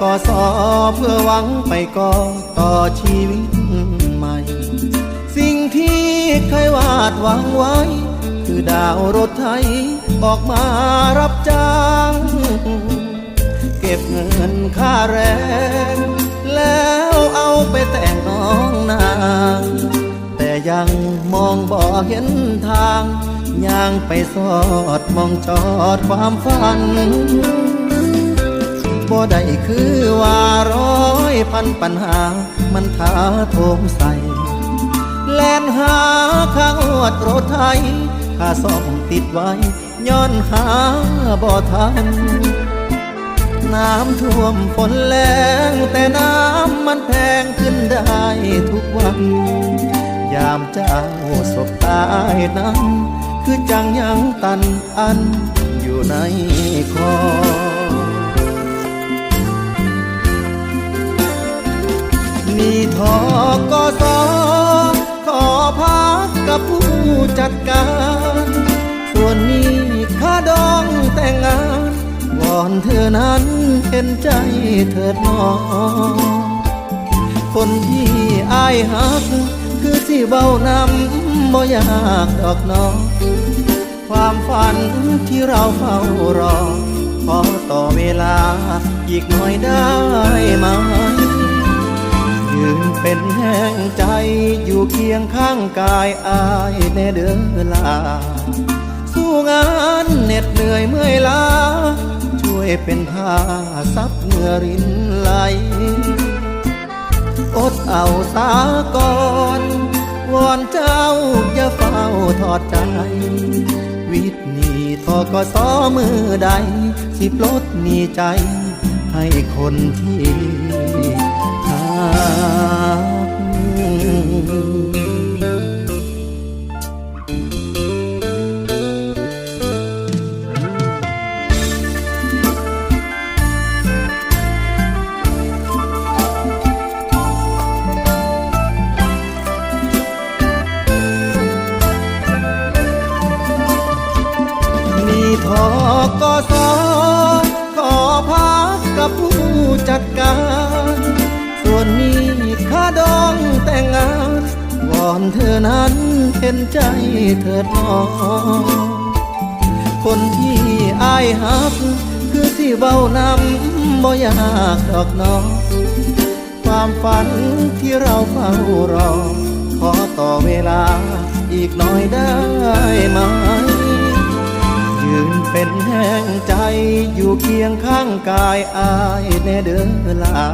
ก็สอเพื่อหวังไปก่อต่อชีวิตใหม่ สิ่งที่เคยวาดหวังไว้ คือดาวรถไทยออกมารับจ้าง เก็บเงินค่าแรง แล้วเอาไปแต่งน้องนาง แต่ยังมองบ่เห็นทางย่างไปสอดมองจอดความฝัน บ่ได้คือว่าร้อยพันปัญหา มันท้าโถมใส่แล่นหาข้างอวดรถไทยค่าซ่อมติดไว้ ย้อนหาบ่ทัน น้ำท่วมฝนแรงแต่น้ำมันแพงขึ้นได้ทุกวัน ยามเจ้าสบตายนั้นคือจังยังตันอันอยู่ในคอ จัดการ ส่วนนี้ค่าดองแต่งงานวอนเธอนั้นเห็นใจเถิดน้องคนที่อายหัก คือสิเบานำบ่อยากดอกน้องความฝันที่เราเฝ้ารอ ขอต่อเวลาอีกหน่อยได้ไหม นเป็นแห่งใจอยู่เคียงข้างกายอายในเดือนลา สู้งานเหน็ดเหนื่อยเมื่อยล้า ช่วยเป็นผ้าซับเหงื่อรินไหล อดเอาสาก่อนวอนเจ้าอย่าเฝ้าทอดใจ วิทนีทอกสอมือใด สิปลดหนีใจ ให้คนที่ อนเธอนั้นเห็นใจเถิดน้องคนที่อายหัก คือสิเบ้านำบ่อยากดอกน้องความฝันที่เราเฝ้ารอ ขอต่อเวลาอีกหน่อยได้ไหม ยืนเป็นแห่งใจอยู่เคียงข้างกายอายในเดือนลา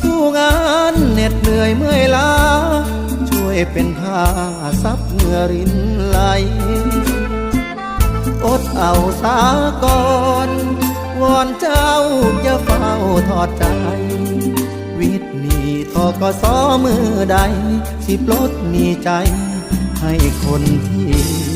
สู้งานเหน็ดเหนื่อยเมื่อยล้า วยเป็นผ้าซับเหงื่อรินไหล อดเอาสาก่อนวอนเจ้าอย่าเฝ้าทอดใจ วิทย์นี้ทอกสอมือใด สิปลดหนีใจ ให้คนที่